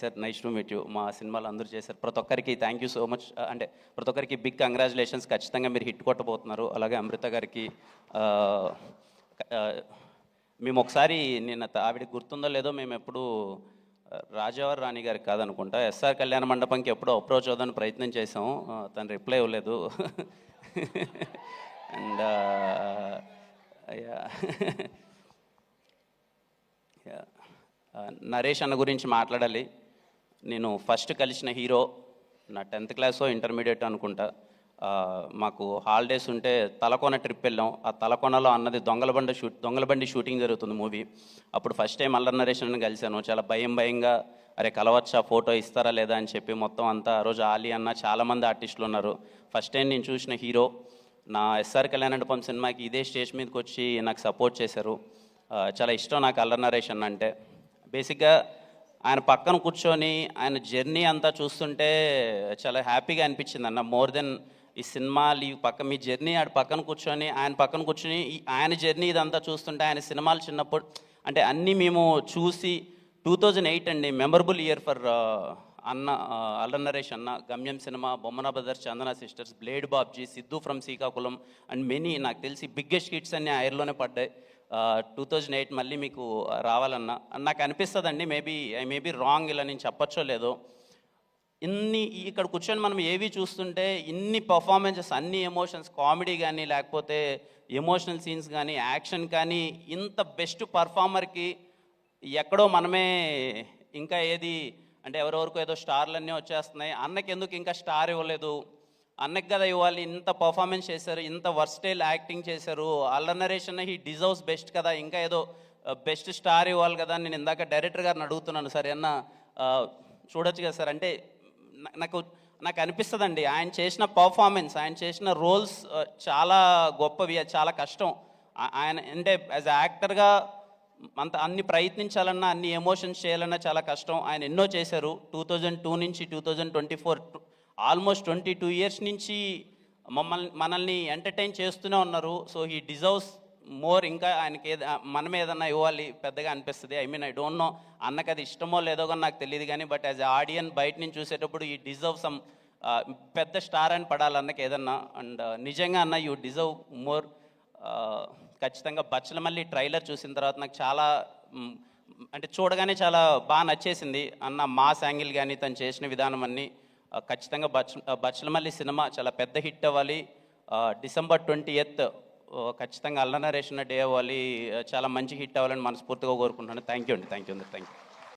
Sir nice to meet you మా సినిమాలు అందరూ చేశారు. ప్రతి ఒక్కరికి థ్యాంక్ యూ సో మచ్ అంటే ప్రతి ఒక్కరికి బిగ్ కంగ్రాచులేషన్స్ ఖచ్చితంగా మీరు హిట్ కొట్టబోతున్నారు. అలాగే అమృత గారికి మేము ఒకసారి నిన్న ఆవిడ గుర్తుందో లేదో మేము ఎప్పుడు రాజావారి రాణి గారికి కాదనుకుంటా ఎస్ఆర్ కళ్యాణ మండపంకి ఎప్పుడో అప్రోచ్ అవుదాని ప్రయత్నం చేసాం తను రిప్లై ఇవ్వలేదు. And yeah. నరేష్ అన్న గురించి మాట్లాడాలి. నేను ఫస్ట్ కలిసిన హీరో నా టెన్త్ క్లాసో ఇంటర్మీడియట్ అనుకుంటా. మాకు హాలిడేస్ ఉంటే తలకోన ట్రిప్ వెళ్ళాం. ఆ తలకోనలో అన్నది దొంగలబండి షూట్ దొంగలబండి షూటింగ్ జరుగుతుంది మూవీ అప్పుడు ఫస్ట్ టైం అల్లర్ నరేషన్ అని కలిశాను. చాలా భయం భయంగా అరే కలవచ్చా? ఫోటో ఇస్తారా లేదా? అని చెప్పి మొత్తం అంతా ఆ రోజు ఆలీ అన్న చాలామంది ఆర్టిస్టులు ఉన్నారు. ఫస్ట్ టైం నేను చూసిన హీరో నా ఎస్ఆర్ కళ్యాణ్ మండపం సినిమాకి ఇదే స్టేజ్ మీదకి వచ్చి నాకు సపోర్ట్ చేశారు. చాలా ఇష్టం నాకు అల్లర్ నరేషన్ అంటే. బేసిక్గా ఆయన పక్కన కూర్చొని ఆయన జర్నీ అంతా చూస్తుంటే చాలా హ్యాపీగా అనిపించింది అన్న. మోర్ దెన్ ఈ సినిమాలు ఈ పక్క మీ జర్నీ ఆడ పక్కన కూర్చొని ఆయన పక్కన కూర్చొని ఆయన జర్నీ ఇదంతా చూస్తుంటే ఆయన సినిమాలు చిన్నప్పుడు అంటే అన్నీ మేము చూసి టూ థౌజండ్ ఎయిట్ అండి మెమరబుల్ ఇయర్ ఫర్ అన్న uh, అల్లనరేష్ అన్న Gamyam cinema Bommana brothers Chandana sisters blade Babji Siddhu from Srikakulam and many నాకు తెలిసి బిగ్గెస్ట్ హిట్స్ అన్ని ఆ ఇయర్లోనే పడ్డాయి. టూ థౌజండ్ ఎయిట్ మళ్ళీ మీకు రావాలన్నా. నాకు అనిపిస్తుందండి మేబీ ఐ మేబీ రాంగ్ ఇలా నేను చెప్పచ్చో లేదో. ఇన్ని ఇక్కడ కూర్చొని మనం ఏవి చూస్తుంటే ఇన్ని పర్ఫార్మెన్సెస్ అన్ని ఎమోషన్స్ కామెడీ కానీ లేకపోతే ఎమోషనల్ సీన్స్ కానీ యాక్షన్ కానీ ఇంత బెస్ట్ పర్ఫార్మర్కి ఎక్కడో మనమే ఇంకా ఏది అంటే ఎవరెవరికో ఏదో స్టార్లన్నీ వచ్చేస్తున్నాయి. అన్నకి ఎందుకు ఇంకా స్టార్ ఇవ్వలేదు? అన్నకి కదా ఇవ్వాలి ఇంత పర్ఫార్మెన్స్ చేశారు ఇంత వర్స్టైల్ యాక్టింగ్ చేశారు. అల్ల నరేషన్ హీ డిజర్వ్స్ బెస్ట్ కదా. ఇంకా ఏదో బెస్ట్ స్టార్ ఇవ్వాలి కదా నేను ఇందాక డైరెక్టర్ గారిని అడుగుతున్నాను. సార్ ఏమన్నా చూడొచ్చు కదా సార్? అంటే నాకు నాకు అనిపిస్తుందండి. ఆయన చేసిన పర్ఫార్మెన్స్ ఆయన చేసిన రోల్స్ చాలా గొప్పవి చాలా కష్టం. ఆయన అంటే యాజ్ యాక్టర్గా అంత అన్ని ప్రయత్నించాలన్నా అన్ని ఎమోషన్స్ చేయాలన్నా చాలా కష్టం. ఆయన ఎన్నో చేశారు. టూ థౌజండ్ టూ నుంచి two thousand twenty four almost twenty two years నుంచి మమ్మల్ని మనల్ని ఎంటర్టైన్ చేస్తూనే ఉన్నారు. సో హీ డిజర్వ్స్ మోర్ ఇంకా ఆయనకి ఏది మనం ఏదన్నా ఇవ్వాలి పెద్దగా అనిపిస్తుంది. I mean I don't know అన్నకి అది ఇష్టమో లేదో కానీ నాకు తెలియదు కానీ బట్ యాజ్ ఆడియన్ బయట నుంచి చూసేటప్పుడు ఈ డిజర్వ్ సమ్ పెద్ద స్టార్ అని పడాలి అన్నకి ఏదన్నా. అండ్ నిజంగా అన్న యూ డిజర్వ్ మోర్ ఖచ్చితంగా బచ్చల మళ్ళీ ట్రైలర్ చూసిన తర్వాత నాకు చాలా అంటే చూడగానే చాలా బాగా నచ్చేసింది. అన్న మాస్ యాంగిల్ కానీ తను చేసిన విధానం అన్నీ. ఖచ్చితంగా బచ్చ బచ్చలమల్లి సినిమా చాలా పెద్ద హిట్ అవ్వాలి. డిసెంబర్ ట్వంటీ ఎత్ ఖచ్చితంగా అల్లనరేషన్ డే అవ్వాలి. చాలా మంచి హిట్ అవ్వాలని మనస్ఫూర్తిగా కోరుకుంటున్నాను. థ్యాంక్ యూ అండి. థ్యాంక్ యూ అండి థ్యాంక్ యూ